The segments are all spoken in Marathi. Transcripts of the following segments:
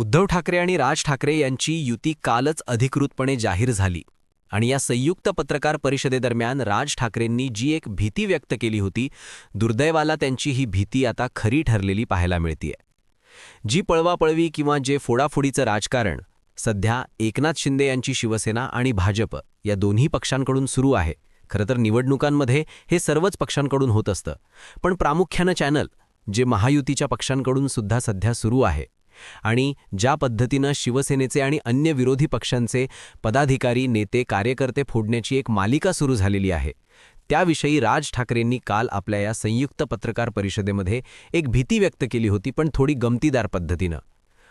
उद्धव ठाकरे आणि राज ठाकरे यांची युती कालच अधिकृतपणे जाहीर झाली. आणि या संयुक्त पत्रकार परिषदेदरम्यान राज ठाकरेंनी जी एक भीती व्यक्त केली होती दुर्दैवाला त्यांची ही भीती आता खरी ठरलेली पाहायला मिळतीये. जी पळवापळवी किंवा जे फोडाफोडीचं राजकारण सध्या एकनाथ शिंदे यांची शिवसेना आणि भाजप या दोन्ही पक्षांकडून सुरू आहे. खरं तर निवडणुकांमध्ये हे सर्वच पक्षांकडून होत असतं. पण प्रामुख्यानं चॅनल जे महायुतीच्या पक्षांकडून सुद्धा सध्या सुरू आहे आणि ज्या पद्धतीनं शिवसेनेचे आणि अन्य विरोधी पक्षांचे पदाधिकारी नेते कार्यकर्ते फोडण्याची एक मालिका सुरू झालेली आहे. त्याविषयी राज ठाकरेंनी काल आपल्या या संयुक्त पत्रकार परिषदेमध्ये एक भीती व्यक्त केली होती पण थोडी गमतीदार पद्धतीनं.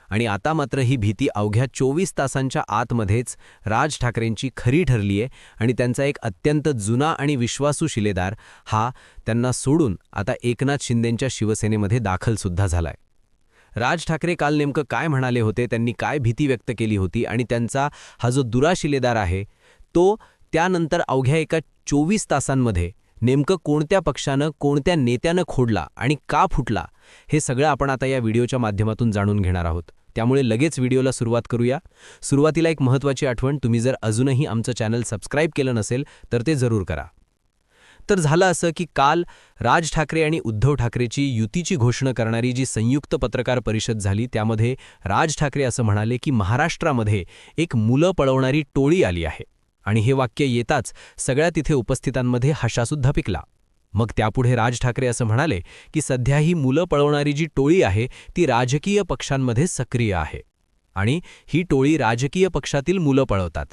आणि आता मात्र ही भीती अवघ्या चोवीस तासांच्या आतमध्येच राज ठाकरेंची खरी ठरलीय आणि त्यांचा एक अत्यंत जुना आणि विश्वासू शिलेदार हा त्यांना सोडून आता एकनाथ शिंदेंच्या शिवसेनेमध्ये दाखलसुद्धा झालाय. राज ठाकरे काल नेमकं काय म्हणाले होते? त्यांनी काय भीती व्यक्त केली होती? आणि त्यांचा हा जो दुराशिलेदार आहे तो त्यानंतर अवघ्या एका चोवीस तासांमध्ये नेमकं कोणत्या पक्षानं कोणत्या नेत्यानं खोडला आणि का फुटला हे सगळं आपण आता या व्हिडिओच्या माध्यमातून जाणून घेणार आहोत. त्यामुळे लगेच व्हिडिओला सुरुवात करूया. सुरुवातीला एक महत्त्वाची आठवण तुम्ही जर अजूनही आमचं चॅनल सबस्क्राईब केलं नसेल तर ते जरूर करा. तर झालं असं की काल राज ठाकरे आणि उद्धव ठाकरेची युतीची घोषणा करणारी जी संयुक्त पत्रकार परिषद झाली त्यामध्ये राज ठाकरे असं म्हणाले की महाराष्ट्रामध्ये एक मुलं पळवणारी टोळी आली आहे. आणि हे वाक्य येताच सगळ्या तिथे उपस्थितांमध्ये हशासुद्धा पिकला. मग त्यापुढे राज ठाकरे असं म्हणाले की सध्या ही मुलं पळवणारी जी टोळी आहे ती राजकीय पक्षांमध्ये सक्रिय आहे. आणि ही टोळी राजकीय पक्षातील मुलं पळवतात.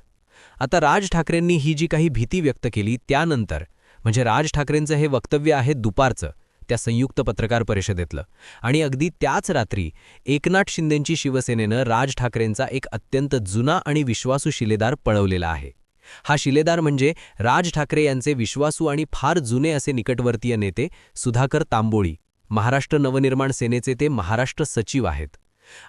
आता राज ठाकरेंनी ही जी काही भीती व्यक्त केली त्यानंतर म्हणजे राज ठाकरेंचं हे वक्तव्य आहे दुपारचं त्या संयुक्त पत्रकार परिषदेतलं. आणि अगदी त्याच रात्री एकनाथ शिंदेंची शिवसेनेनं राज ठाकरेंचा एक अत्यंत जुना आणि विश्वासू शिलेदार पळवलेला आहे. हा शिलेदार म्हणजे राज ठाकरे यांचे विश्वासू आणि फार जुने असे निकटवर्तीय नेते सुधाकर तांबोळी. महाराष्ट्र नवनिर्माण सेनेचे ते महाराष्ट्र सचिव आहेत.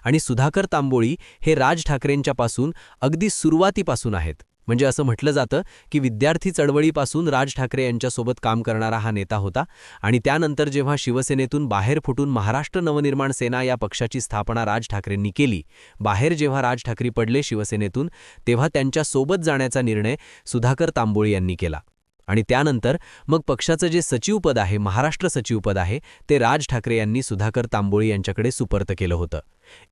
आणि सुधाकर तांबोळी हे राज ठाकरेंच्यापासून अगदी सुरुवातीपासून आहेत. म्हणजे असं म्हटलं जातं की विद्यार्थी चळवळीपासून राज ठाकरे यांच्यासोबत काम करणारा हा नेता होता आणि त्यानंतर जेव्हा शिवसेनेतून बाहेर फुटून महाराष्ट्र नवनिर्माण सेना या पक्षाची स्थापना राज ठाकरेंनी केली बाहेर जेव्हा राज ठाकरे पडले शिवसेनेतून तेव्हा त्यांच्यासोबत जाण्याचा निर्णय सुधाकर तांबोळी यांनी केला. आणि त्यानंतर मग पक्षाचं जे सचिवपद आहे महाराष्ट्र सचिवपद आहे ते राज ठाकरे यांनी सुधाकर तांबोळी यांच्याकडे सुपर्त केलं होतं.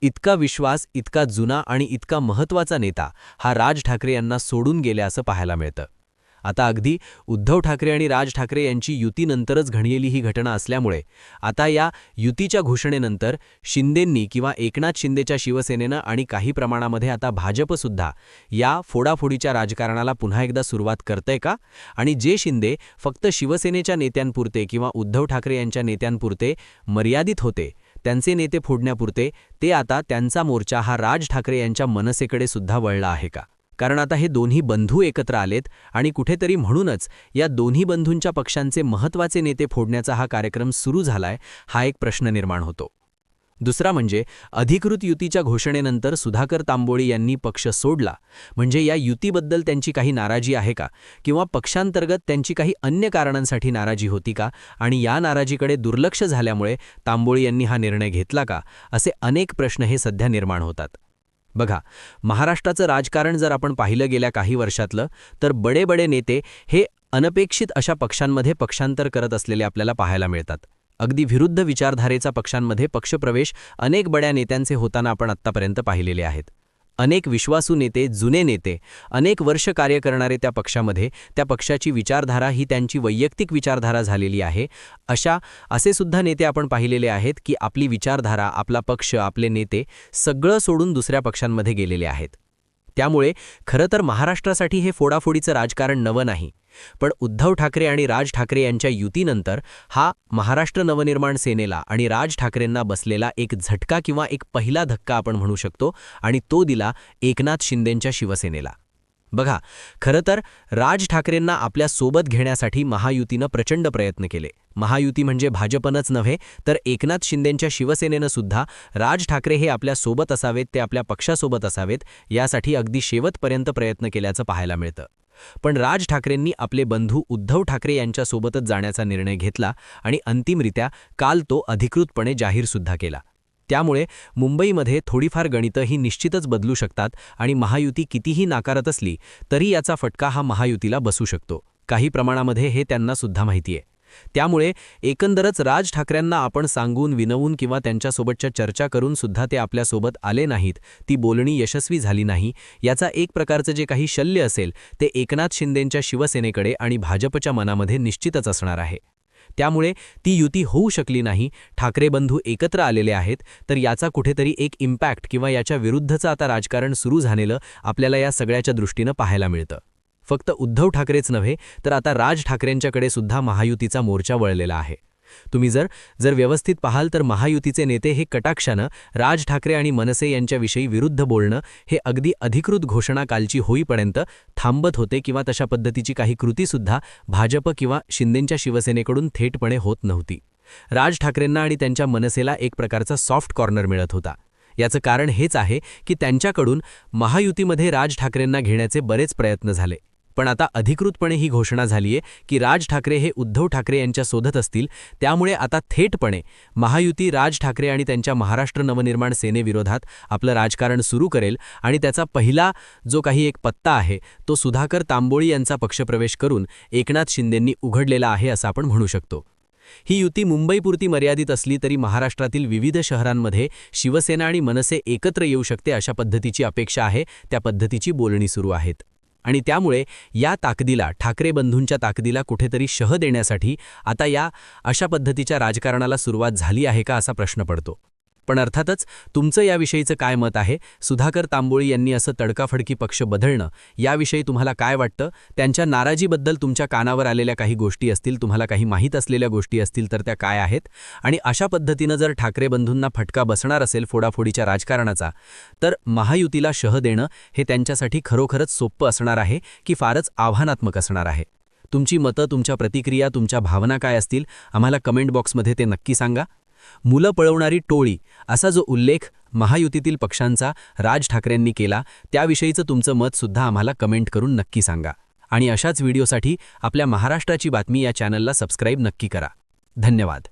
इतका विश्वास इतका जुना आणि इतका महत्त्वाचा नेता हा राज ठाकरे यांना सोडून गेल्या असं पाहायला मिळतं. आता अगदी उद्धव ठाकरे आणि राज ठाकरे यांची युतीनंतरच घडलेली ही घटना असल्यामुळे आता या युतीच्या घोषणेनंतर शिंदेंनी किंवा एकनाथ शिंदेच्या शिवसेनेनं आणि काही प्रमाणामध्ये आता भाजपसुद्धा या फोडाफोडीच्या राजकारणाला पुन्हा एकदा सुरुवात करतंय का? आणि जे शिंदे फक्त शिवसेनेच्या नेत्यांपुरते किंवा उद्धव ठाकरे यांच्या नेत्यांपुरते मर्यादित होते त्यांचे नेते फोडण्यापुरते ते आता त्यांचा मोर्चा हा राज ठाकरे यांच्या मनसेकडे सुद्धा वळला आहे का? कारण आता हे दोन्ही बंधू एकत्र आलेत आणि कुठेतरी म्हणूनच या दोन्ही बंधूंच्या पक्षांचे महत्त्वाचे नेते फोडण्याचा हा कार्यक्रम सुरू झालाय हा एक प्रश्न निर्माण होतो. दुसरा म्हणजे अधिकृत युतीच्या घोषणेनंतर सुधाकर तांबोळी यांनी पक्ष सोडला. म्हणजे या युतीबद्दल त्यांची काही नाराजी आहे का? किंवा पक्षांतर्गत त्यांची काही अन्य कारणांसाठी नाराजी होती का? आणि या नाराजीकडे दुर्लक्ष झाल्यामुळे तांबोळी यांनी हा निर्णय घेतला का? असे अनेक प्रश्न हे सध्या निर्माण होतात. बघा महाराष्ट्राचं राजकारण जर आपण पाहिलं गेल्या काही वर्षातलं तर बडे बडे नेते हे अनपेक्षित अशा पक्षांमध्ये पक्षांतर करत असलेले आपल्याला पाहायला मिळतात. अगदी विरुद्ध विचारधारेचा पक्षांमध्ये पक्षप्रवेश अनेक बड्या नेत्यांचे होताना आपण आत्तापर्यंत पाहिलेले आहेत. अनेक विश्वासू नेते जुने नेते अनेक वर्ष कार्य करणारे त्या पक्षामध्ये त्या पक्षाची विचारधारा ही त्यांची वैयक्तिक विचारधारा झालेली आहे. अशा असे सुद्धा नेते आपण पाहिलेले आहेत की आपली विचारधारा आपला पक्ष आपले नेते सगळं सोडून दुसऱ्या पक्षांमध्ये गेलेले आहेत. त्यामुळे खरं तर महाराष्ट्रासाठी हे फोडाफोडीचं राजकारण नवं नाही. पण उद्धव ठाकरे आणि राज ठाकरे यांच्या युतीनंतर हा महाराष्ट्र नवनिर्माण सेनेला आणि राज ठाकरेंना बसलेला एक झटका किंवा एक पहिला धक्का आपण म्हणू शकतो आणि तो दिला एकनाथ शिंदेंच्या शिवसेनेला. बघा खरं तर राज ठाकरेंना आपल्यासोबत घेण्यासाठी महायुतीनं प्रचंड प्रयत्न केले. महायुती म्हणजे भाजपनंच नव्हे तर एकनाथ शिंदेंच्या शिवसेनेनं सुद्धा राज ठाकरे हे आपल्यासोबत असावेत ते आपल्या पक्षासोबत असावेत यासाठी अगदी शेवटपर्यंत प्रयत्न केल्याचं पाहायला मिळतं. पण राज ठाकरेंनी आपले बंधू उद्धव ठाकरे यांच्यासोबतच जाण्याचा निर्णय घेतला आणि अंतिमरित्या काल तो अधिकृतपणे जाहीरसुद्धा केला. त्यामुळे मुंबईमध्ये थोडीफार गणितं ही निश्चितच बदलू शकतात आणि महायुती कितीही नाकारत असली तरी याचा फटका हा महायुतीला बसू शकतो. काही प्रमाणामध्ये हे त्यांना सुद्धा माहितीये. त्यामुळे एकंदरच राज ठाकरेंना आपण सांगून विनवून किंवा त्यांच्यासोबतच्या चर्चा करून सुद्धा ते आपल्यासोबत आले नाहीत. ती बोलणी यशस्वी झाली नाही. याचा एक प्रकारचं जे काही शल्य असेल ते एकनाथ शिंदेंच्या शिवसेनेकडे आणि भाजपच्या मनामध्ये निश्चितच असणार आहे. त्यामुळे ती युती होऊ शकली नाही. ठाकरे बंधू एकत्र आलेले आहेत. तर याचा कुठेतरी एक इम्पॅक्ट किंवा याच्या विरुद्धचं आता राजकारण सुरू झालेलं आपल्याला या सगळ्याच्या दृष्टीनं पाहायला मिळतं. फक्त उद्धव ठाकरेच नव्हे तर आता राज ठाकरेंच्याकडे सुद्धा महायुतीचा मोर्चा वळलेला आहे. तुम्ही जर जर व्यवस्थित पाहाल तर महायुतीचे नेते हे कटाक्षानं राज ठाकरे आणि मनसे यांच्याविषयी विरुद्ध बोलणं हे अगदी अधिकृत घोषणा कालची होईपर्यंत थांबत होते किंवा तशा पद्धतीची काही कृतीसुद्धा भाजप किंवा शिंदेंच्या शिवसेनेकडून थेटपणे होत नव्हती. राज ठाकरेंना आणि त्यांच्या मनसेला एक प्रकारचा सॉफ्ट कॉर्नर मिळत होता. याचं कारण हेच आहे की त्यांच्याकडून महायुतीमध्ये राज ठाकरेंना घेण्याचे बरेच प्रयत्न झाले. पण आता अधिकृतपणे ही घोषणा झालीये की राज ठाकरे हे उद्धव ठाकरे यांच्या शोधत असतील. त्यामुळे आता थेटपणे महायुती राज ठाकरे आणि त्यांच्या महाराष्ट्र नवनिर्माण सेनेविरोधात आपलं राजकारण सुरू करेल आणि त्याचा पहिला जो काही एक पत्ता आहे तो सुधाकर तांबोळी यांचा पक्षप्रवेश करून एकनाथ शिंदेंनी उघडलेला आहे असं आपण म्हणू शकतो. ही युती मुंबईपुरती मर्यादित असली तरी महाराष्ट्रातील विविध शहरांमध्ये शिवसेना आणि मनसे एकत्र येऊ शकते अशा पद्धतीची अपेक्षा आहे. त्या पद्धतीची बोलणी सुरू आहेत. आणि त्यामुळे या ताकदीला ठाकरे बंधूंच्या ताकदीला कुठेतरी शह देण्यासाठी आता या अशा पद्धतीच्या राजकारणाला सुरुवात झाली आहे का असा प्रश्न पडतो. पण अर्थातच तुमचं याविषयीचं काय मत आहे? सुधाकर तांबोळी यांनी असं तडकाफडकी पक्ष बदलणं याविषयी तुम्हाला काय वाटतं? त्यांच्या नाराजीबद्दल तुमच्या कानावर आलेल्या काही गोष्टी असतील तुम्हाला काही माहीत असलेल्या गोष्टी असतील तर त्या काय आहेत? आणि अशा पद्धतीनं जर ठाकरे बंधूंना फटका बसणार असेल फोडाफोडीच्या राजकारणाचा तर महायुतीला शह देणं हे त्यांच्यासाठी खरोखरच सोप्पं असणार आहे की फारच आव्हानात्मक असणार आहे? तुमची मतं तुमच्या प्रतिक्रिया तुमच्या भावना काय असतील? आम्हाला कमेंट बॉक्समध्ये ते नक्की सांगा. मुलं पळवणारी टोळी असा जो उल्लेख महायुतीतील पक्षांचा राज ठाकरेंनी केला त्याविषयीचं तुमचं मतसुद्धा आम्हाला कमेंट करून नक्की सांगा. आणि अशाच व्हिडिओसाठी आपल्या महाराष्ट्राची बातमी या चॅनलला सबस्क्राईब नक्की करा. धन्यवाद.